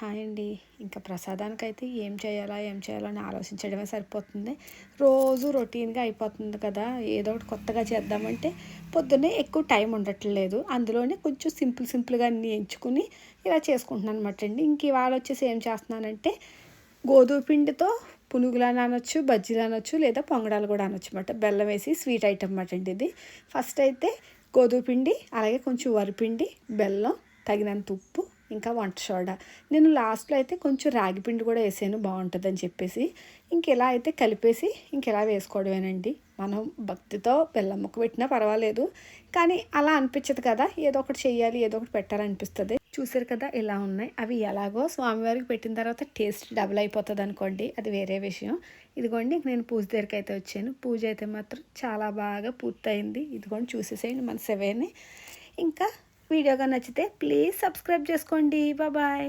Hi అండి ఇంకా ప్రసాదానికి అయితే ఏం చేయాలా ఏం చేయాలో అని ఆలోచించడమే సరిపోతుంది. రోజు రొటీన్గా అయిపోతుంది కదా ఏదో ఒకటి కొత్తగా చేద్దామంటే పొద్దున్నే ఎక్కువ టైం ఉండట్లేదు. అందులోనే కొంచెం సింపుల్ సింపుల్గా అన్నీ ఎంచుకుని ఇలా చేసుకుంటున్నాను అనమాట అండి. ఇంక ఇవాళ వచ్చేసి ఏం చేస్తున్నానంటే గోధుమ పిండితో పునుగులు అనొచ్చు బజ్జీలు అనొచ్చు లేదా పొంగడాలు కూడా అనొచ్చు అనమాట బెల్లం వేసి స్వీట్ ఐటమ్ అనమాట అండి ఇది. ఫస్ట్ అయితే గోధుమ పిండి అలాగే కొంచెం వరిపిండి బెల్లం తగినంత ఉప్పు ఇంకా వంట సోడా. నేను లాస్ట్లో అయితే కొంచెం రాగి పిండి కూడా వేసాను బాగుంటుందని చెప్పేసి. ఇంకెలా అయితే కలిపేసి ఇంకెలా వేసుకోవడమేనండి? మనం భక్తితో బెల్లం ముక్క పెట్టినా పర్వాలేదు. కానీ అలా అనిపించదు కదా ఏదో ఒకటి చేయాలి ఏదో ఒకటి పెట్టాలనిపిస్తుంది. చూసారు కదా ఇలా ఉన్నాయి. అవి ఎలాగో స్వామివారికి పెట్టిన తర్వాత టేస్ట్ డబుల్ అయిపోతుంది అనుకోండి అది వేరే విషయం. ఇదిగోండి నేను పూజ దగ్గరికి అయితే వచ్చాను. పూజ అయితే మాత్రం చాలా బాగా పూర్తయింది. ఇదిగోండి చూసేసేయండి మన సెవేని ఇంకా వీడియోగా నచ్చితే ప్లీజ్ సబ్స్క్రైబ్ చేసుకోండి. బాయ్